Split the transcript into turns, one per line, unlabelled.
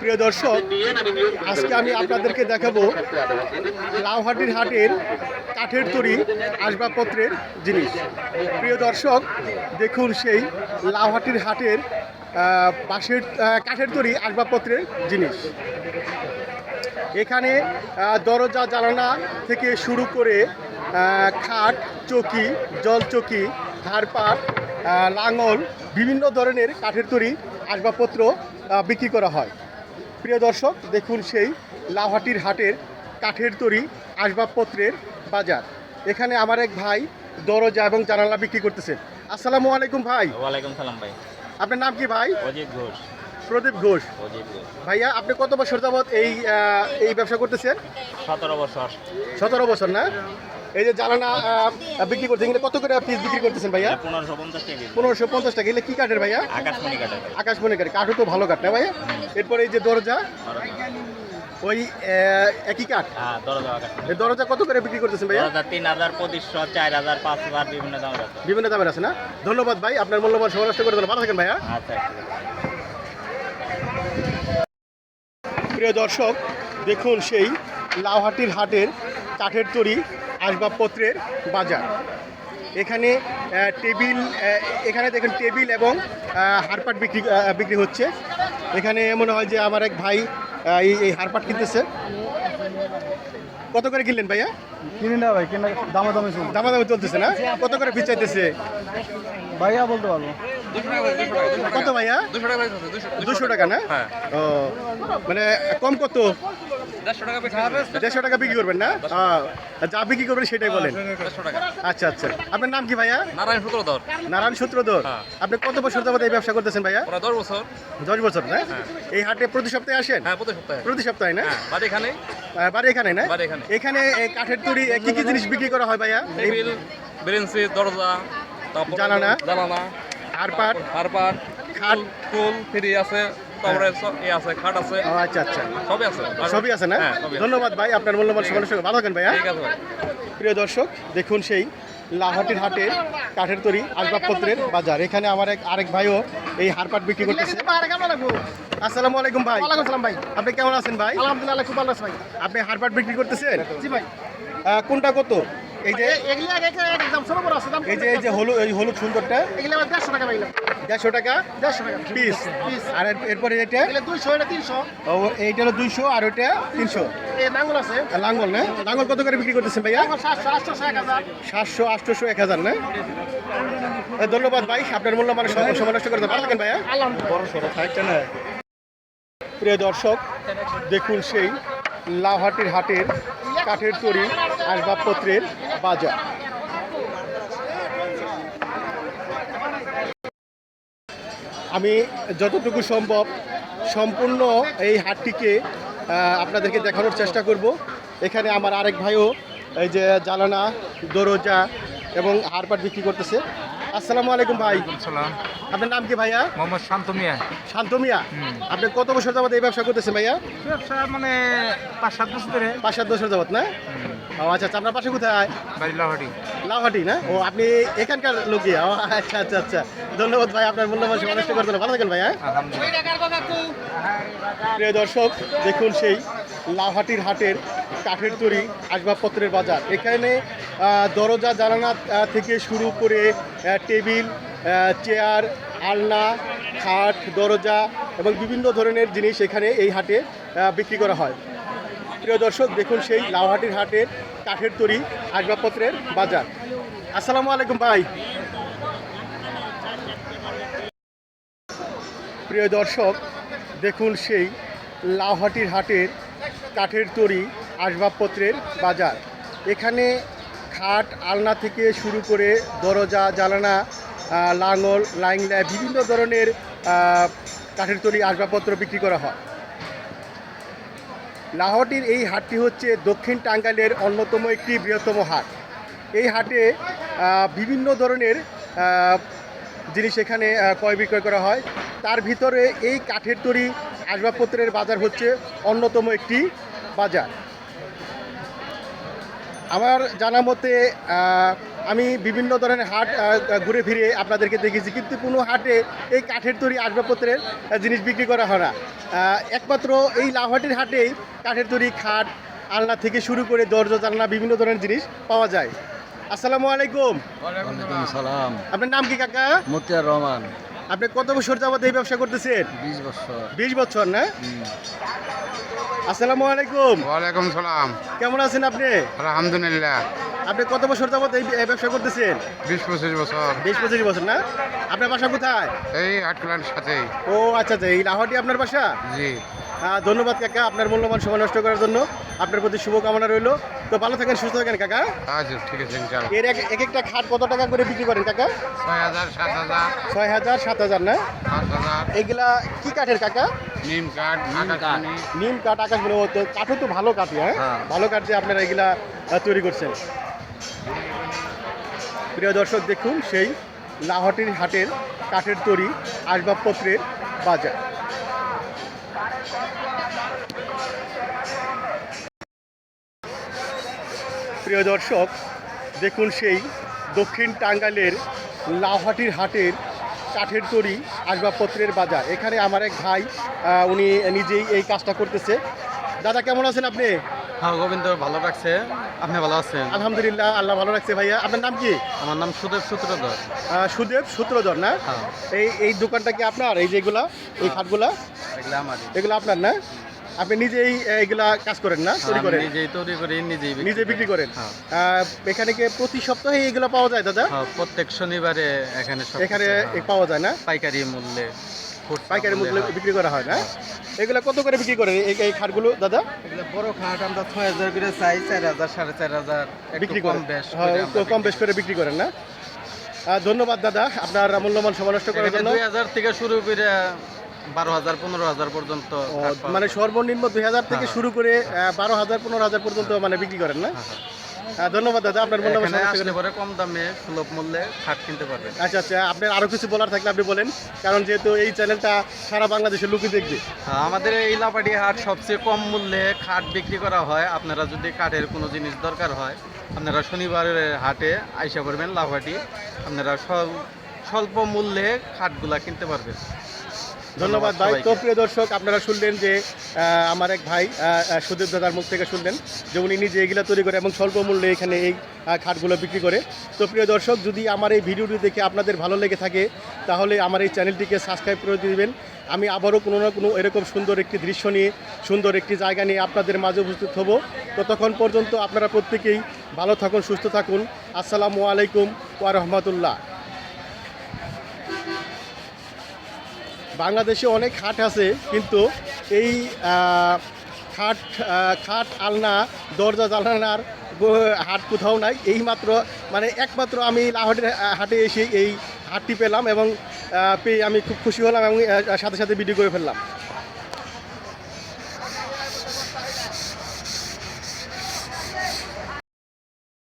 প্রিয় দর্শক, আজকে আমি আপনাদেরকে দেখাবো লাউহাটির হাটের কাঠের তৈরি আসবাবপত্রের জিনিস। প্রিয় দর্শক, দেখুন সেই লাউহাটির হাটের বাঁশের কাঠের তৈরি আসবাবপত্রের জিনিস। এখানে দরজা, জানালা থেকে শুরু করে খাট, চকি জলচকি ধারপাট লাঙল, বিভিন্ন ধরনের কাঠের তৈরি আসবাবপত্র বিক্রি করা হয়। প্রিয় দর্শক দেখুন সেই লাউহাটির হাটের কাঠের তৈরি আসবাবপত্রের বাজার। এখানে আমার এক ভাই দরজা এবং জানালা বিক্রি করতেছে। আসসালামু আলাইকুম ভাই।
ওয়ালাইকুম সালাম ভাই।
আপনার নাম কি ভাই?
অজিত ঘোষ।
প্রদীপ ঘোষ। ভাইয়া আপনি কত বছর যাবৎ এই এই ব্যবসা করতেছেন?
সতেরো বছর।
সতেরো বছর না? এই যে জ্বালানা বিক্রি করতে এগুলো কত করে পিস বিক্রি করতেছেন ভাইয়া?
পনেরোশো পঞ্চাশ টাকা
পনেরোশো পঞ্চাশ টাকা। এগুলো কি কাঠের ভাইয়া?
আকাশমণি কাটে
আকাশমণি কাঠ কাঠও তো ভালো কাঠ না ভাইয়া? এরপরে এই যে দরজা ওই একই কাঠ?
হ্যাঁ দরজা
এই দরজা কত করে বিক্রি করতেছেন ভাইয়া?
তিন হাজার পঁচিশশো চার হাজার পাঁচ হাজার বিভিন্ন দাম আছে।
বিভিন্ন দামের আছে না? ধন্যবাদ ভাই আপনার মূল্যবান সময় নষ্ট করে দিলাম ভালো থাকেন ভাইয়া।
আচ্ছা।
প্রিয় দর্শক দেখুন সেই লাউহাটির হাটের কাঠের তৈরি আসবাবপত্রের বাজার। এখানে টেবিল এখানে দেখুন টেবিল এবং হারপাট বিক্রি বিক্রি হচ্ছে। এখানে মনে হয় যে আমার এক ভাই এই এই হারপাট কিনতেছে। কত করে কিনলেন ভাইয়া?
কিনি না ভাই কিনা দামা দামে শুন
দামাদামি চলতেছে না? কত করে পিস চাইতেছে?
ভাইয়া বলতে পারব।
কত ভাইয়া? দুশো টাকা না? ও মানে কম কত? দেড়শো টাকা বিক্রি করবেন। না? যা বিক্রি করবেন সেটাই বলেন। আচ্ছা আচ্ছা। আপনার নাম কি ভাইয়া?
নারায়ণ সূত্রধর।
নারায়ণ সূত্রধর।
হ্যাঁ।
আপনি কত বছর যাবত এই ব্যবসা করতেছেন ভাইয়া?
দশ বছর।
দশ বছর না? এই হাটে প্রতি সপ্তাহে আসেন?
হ্যাঁ প্রতি সপ্তাহে।
প্রতি সপ্তাহে না?
হ্যাঁ বাড়ি এখানে
বাড়ি এখানে না?
এখানে।
কাঠের তৈরি কি কি জিনিস বিক্রি করা হয় ভাইয়া?
বেরেন্সি দরজা তারপর
জানালা।
জানালা
হারপাট খাট।
ফুল ফ্রি আছে তারপরে এ আছে খাট আছে।
আচ্ছা আচ্ছা।
সবই আছে।
সবই আছে না?
হ্যাঁ।
ধন্যবাদ ভাই আপনার মূল্যবান সময় নষ্ট ভালো থাকেন ভাইয়া
ঠিক আছে ভাই।
প্রিয় দর্শক দেখুন সেই লাহাটির হাটে কাঠের তৈরি আসবাবপত্রের বাজার। এখানে আমার এক আরেক ভাইও এই হারপাট বিক্রি করতেছে। আসসালামু আলাইকুম ভাই।
ওয়ালাইকুম সালাম ভাই।
আপনি কেমন আছেন ভাই?
আলহামদুলিল্লাহ খুব ভালো আছে ভাই।
আপনি হারপাট বিক্রি করতেছেন?
জি ভাই।
কোনটা কত? এই যে এই যে এই যে হলুদ এই হলুদ সুন্দরটা।
এগুলি আমার দেড়শো টাকা পাইলাম
দেড়শো টাকা?
দেড়শো টাকা।
পিস।
পিস।
আর এরপরে এটা?
দুইশো এটা তিনশো।
ও এইটা হলো দুইশো আর ওইটা তিনশো।
এই নাঙ্গল আছে।
লাঙ্গল না? লাঙ্গল কত করে বিক্রি করতেছেন ভাইয়া?
সাতশো আটশো এক হাজার।
আটশোশো এক হাজার না? এ, ধন্যবাদ ভাই আপনার মূল্যবান সময় সময় নষ্ট করে দেন। ভাইয়া। প্রিয় দর্শক দেখুন সেই লাউহাটির হাটের কাঠের তৈরি আসবাবপত্রের বাজার। আমি যতটুকু সম্ভব সম্পূর্ণ এই হাটটিকে আপনাদেরকে দেখানোর চেষ্টা করব। এখানে আমার আরেক ভাইও, এই যে জ্বালানা দরজা এবং হারপাট বিক্রি করতেছে। আসসালামু আলাইকুম ভাই।
সালাম।
আপনার নাম কি ভাইয়া?
মোহাম্মদ শান্ত মিয়া।
শান্ত মিয়া। আপনি কত বছর যাবত এই ব্যবসা করতেছেন ভাইয়া?
ব্যবসা মানে পাঁচ সাত বছর ধরে।
পাঁচ সাত বছর যাবত না? ও আচ্ছা আচ্ছা আপনার পাশে কোথায়?
বাড়ি লাহাটি
লাউহাটি না? ও আপনি এখানকার লোকই ও আচ্ছা আচ্ছা আচ্ছা। ধন্যবাদ ভাই আপনার মূল্যবান সময় নষ্ট করে ভালো থাকেন ভাই হ্যাঁ প্রিয় দর্শক দেখুন সেই লাউহাটির হাটের কাঠের তৈরি আসবাবপত্রের বাজার। এখানে দরজা আহ, থেকে শুরু করে টেবিল চেয়ার আলনা খাট দরজা এবং বিভিন্ন ধরনের জিনিস এখানে এই হাটে বিক্রি করা হয়। প্রিয় দর্শক দেখুন সেই লাউহাটির হাটের কাঠের তৈরি আসবাবপত্রের বাজার। আসসালামু আলাইকুম ভাই। প্রিয় দর্শক দেখুন সেই লাউহাটির হাটের কাঠের তৈরি আসবাবপত্রের বাজার। এখানে খাট আলনা থেকে শুরু করে দরজা জালানা লাঙল লাইংলা বিভিন্ন ধরনের কাঠের তৈরি আসবাবপত্র বিক্রি করা হয়। লাহোটির এই হাটটি হচ্ছে দক্ষিণ টাঙ্গাইলের অন্যতম একটি বৃহত্তম হাট। এই হাটে বিভিন্ন ধরনের জিনিস এখানে ক্রয় বিক্রয় করা হয়। তার ভিতরে এই কাঠের তৈরি আসবাবপত্রের বাজার হচ্ছে অন্যতম একটি বাজার। আমার জানা মতে আমি বিভিন্ন ধরনের হাট ঘুরে ফিরে আপনাদেরকে দেখেছি কিন্তু কোনো হাটে এই কাঠের তৈরি আসবাবপত্রের জিনিস বিক্রি করা হয় না। একমাত্র এই লাউহাটির হাটেই কাঠের তৈরি খাট আলনা থেকে শুরু করে দরজা জানলা বিভিন্ন ধরনের জিনিস পাওয়া যায়। আসসালামু আলাইকুম।
সালাম।
আপনার নাম কি কাকা?
মতিয়ার রহমান।
আপনি কত বছর যাবত এই ব্যবসা করতেছেন?
বিশ বছর।
বিশ বছর না? আসসালামু আলাইকুম।
ওয়ালাইকুম সালাম।
কেমন আছেন আপনি?
আলহামদুলিল্লাহ।
আপনি কত বছর যাবত এই ব্যবসা করতেছেন?
বিশ পঁচিশ বছর।
বিশ পঁচিশ বছর না? আপনার বাসা কোথায়?
এই আটকলার সাথে
ও আচ্ছা আচ্ছা এই লাহোয়াটি আপনার বাসা?
জি।
ধন্যবাদ কাকা আপনার মূল্যবান সময় নষ্ট করার জন্য। আপনার প্রতি শুভকামনা রইল। তো ভালো থাকেন সুস্থ থাকেন কাকা
আচ্ছা ঠিক আছে
এর এক এক একটা খাট কত টাকা করে বিক্রি করেন কাকা?
ছয় হাজার সাত হাজার।
ছয় হাজার সাত হাজার না? এগুলা কি কাঠের কাকা?
নিম কাঠ
নিম কাঠ। আকাশ মনে হতো কাঠও তো ভালো কাঠ হ্যাঁ?
হ্যাঁ।
ভালো কাঠ দিয়ে আপনারা এগুলা তৈরি করছেন। প্রিয় দর্শক দেখুন সেই লাহটির হাটের কাঠের তৈরি আসবাবপত্রের বাজার। প্রিয় দর্শক দেখুন সেই দক্ষিণ টাঙ্গাইলের লাহাটির হাটের কাঠের তৈরি আসবাবপত্রের বাজার। এখানে আমার এক ভাই উনি নিজেই এই কাজটা করতেছে। দাদা কেমন আছেন আপনি?
হ্যাঁ গোবিন্দ ভালো রাখছে আপনি ভালো আছেন?
আলহামদুলিল্লাহ আল্লাহ ভালো রাখছে ভাইয়া। আপনার নাম কি?
আমার নাম সুদেব সূত্রধর।
সুদেব সূত্রধর না?
হ্যাঁ।
এই এই দোকানটা কি আপনার? এই যেগুলা এই খাটগুলা?
এগুলো আমারই।
এগুলো আপনার না? আপনি নিজেই এইগুলা কাজ করেন না? তৈরি করেন?
নিজেই তৈরি করি নিজেই
নিজে বিক্রি করেন?
হ্যাঁ।
এখানে কি প্রতি সপ্তাহে এগুলো পাওয়া যায় দাদা?
হ্যাঁ, প্রত্যেক শনিবারে এখানে
এখানে
হ্যাঁ,
পাওয়া যায় না?
পাইকারি মূল্যে
পাইকারি মূল্যে
হ্যাঁ।
বিক্রি করা হয় না? এগুলো কত করে বিক্রি করেন এই খাটগুলো দাদা?
এগুলো বড় খাট আমরা ছয় হাজার করে চাই চার হাজার সাড়ে চার হাজার
বিক্রি
কম বেশ
হ্যাঁ,
করে
কম বেশ করে বিক্রি করেন না? ধন্যবাদ দাদা আপনার মূল্যবান নষ্ট করার জন্য।
দুই হাজার থেকে শুরু করে বারো হাজার পনেরো হাজার পর্যন্ত
মানে সর্বনিম্ন দুই হাজার থেকে
হ্যাঁ।
শুরু করে বারো হাজার পনেরো হাজার পর্যন্ত মানে বিক্রি করেন না?
হ্যাঁ, হ্যাঁ।
ধন্যবাদ দাদা আপনার
পরে কম দামে সুলভ মূল্যে খাট কিনতে পারবেন।
আচ্ছা আচ্ছা আপনার আরও কিছু বলার থাকলে আপনি বলেন কারণ যেহেতু এই চ্যানেলটা সারা বাংলাদেশের লোকই দেখবে।
হ্যাঁ, আমাদের এই লাপাটি হাট সবচেয়ে কম মূল্যে খাট বিক্রি করা হয়। আপনারা যদি কাঠের কোনো জিনিস দরকার হয় আপনারা শনিবারের হাটে আইসা করবেন লাভাটি আপনারা স্বল- স্বল্প মূল্যে খাটগুলা কিনতে পারবেন।
ধন্যবাদ ভাই তো প্রিয় দর্শক আপনারা শুনলেন যে আমার এক ভাই সুদীপ দাদার মুখ থেকে শুনলেন যে উনি নিজে এগুলো তৈরি করে এবং স্বল্প মূল্যে এখানে এই খাটগুলো বিক্রি করে। তো প্রিয় দর্শক যদি আমার এই ভিডিওটি দেখে আপনাদের ভালো লেগে থাকে তাহলে আমার এই চ্যানেলটিকে সাবস্ক্রাইব করে দিবেন। আমি আবারও কোনো না কোনো এরকম সুন্দর একটি দৃশ্য নিয়ে সুন্দর একটি জায়গা নিয়ে আপনাদের মাঝে উপস্থিত হব। ততক্ষণ পর্যন্ত আপনারা প্রত্যেকেই ভালো থাকুন সুস্থ থাকুন। আসসালামু আলাইকুম ওয়া রহমতুল্লাহ। বাংলাদেশে অনেক খাট আছে, কিন্তু এই খাট খাট আলনা, দরজা জানানার হাট কোথাও নাই। এই মাত্র মানে একমাত্র আমি লাহোরের হাটে এসে এই হাটটি পেলাম এবং পেয়ে আমি খুব খুশি হলাম এবং সাথে সাথে ভিডিও করে ফেললাম।